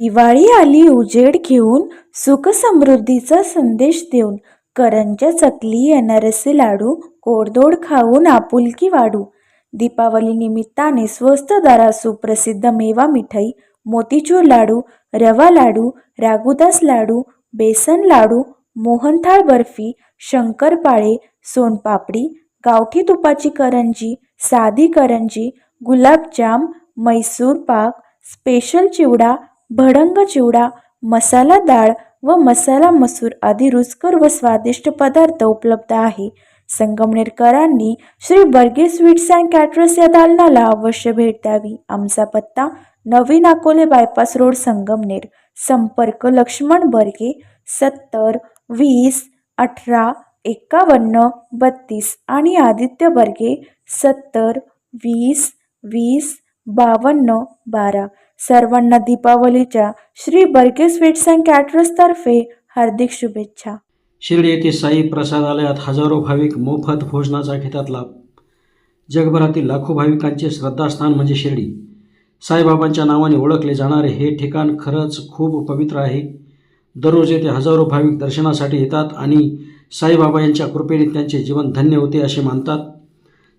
दिवाळी आली उजेड घेऊन सुख समृद्धीचा संदेश देऊन करंज्या चकली अनारसे लाडू गोडधोड खाऊन आपुलकी वाढू. दीपावली निमित्ताने स्वस्त दरात सुप्रसिद्ध मेवा मिठाई मोतीचूर लाडू रवा लाडू रागुदास लाडू बेसन लाडू मोहनथाळ बर्फी शंकरपाळे सोनपापडी गावठी तुपाची करंजी साधी करंजी गुलाबजाम मैसूर पाक स्पेशल चिवडा भडंग चिवडा मसाला डाळ व मसाला मसूर आदी रुचकर व स्वादिष्ट पदार्थ उपलब्ध आहे. संगमनेरकरांनी Shri Barge sweets and caterers या दालनाला अवश्य भेट द्यावी. आमचा पत्ता नवीन अकोले बायपास रोड संगमनेर. संपर्क लक्ष्मण बर्गे सत्तर वीस अठरा एकावन्न बत्तीस आणि आदित्य बर्गे सत्तर वीस वीस बावन्न बारा. सर्वांना दीपावलीच्या श्री बर्गे स्वीट्स अँड कॅटरर्सतर्फे हार्दिक शुभेच्छा. शिर्डी येथे साई प्रसादालयात हजारो भाविक मोफत भोजनाचा घेतात लाभ. जगभरातील लाखो भाविकांचे श्रद्धास्थान म्हणजे शिर्डी. साईबाबांच्या नावाने ओळखले जाणारे हे ठिकाण खरंच खूप पवित्र आहे. दररोज येथे हजारो भाविक दर्शनासाठी येतात आणि साईबाबा यांच्या कृपेने त्यांचे जीवन धन्य होते असे मानतात.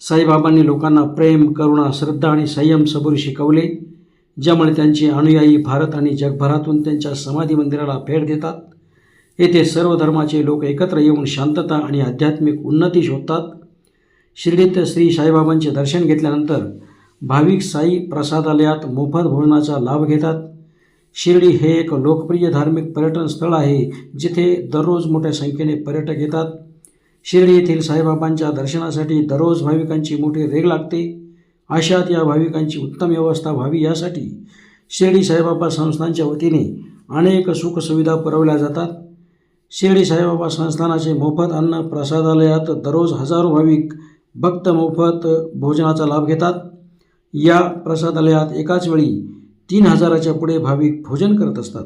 साईबाबांनी लोकांना प्रेम करुणा श्रद्धा आणि संयम सबुरी शिकवले ज्यामुळे त्यांचे अनुयायी भारत आणि जगभरातून त्यांच्या समाधी मंदिराला भेट देतात. येथे सर्व धर्माचे लोक एकत्र येऊन शांतता आणि आध्यात्मिक उन्नती शोधतात. शिर्डीत श्री साईबाबांचे दर्शन घेतल्यानंतर भाविक साई प्रसादालयात मोफत भोजनाचा लाभ घेतात. शिर्डी हे एक लोकप्रिय धार्मिक पर्यटन स्थळ आहे जिथे दररोज मोठ्या संख्येने पर्यटक येतात. शिर्डी येथील साईबाबांच्या दर्शनासाठी दररोज भाविकांची मोठी रेग लागते. अशात या भाविकांची उत्तम व्यवस्था व्हावी यासाठी शिर्डी साईबाबा संस्थांच्या वतीने अनेक सुखसुविधा पुरवल्या जातात. शिर्डी साईबाबा संस्थानाचे मोफत अन्न प्रसादालयात दररोज हजारो भाविक भक्त मोफत भोजनाचा लाभ घेतात. या प्रसादालयात एकाच वेळी तीन हजाराच्या पुढे भाविक भोजन करत असतात.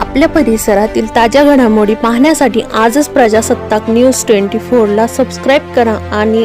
आपल्या परिसरातील ताज्या घडामोडी पाहण्यासाठी आजच प्रजासत्ताक न्यूज ट्वेंटी फोरला सबस्क्राईब करा आणि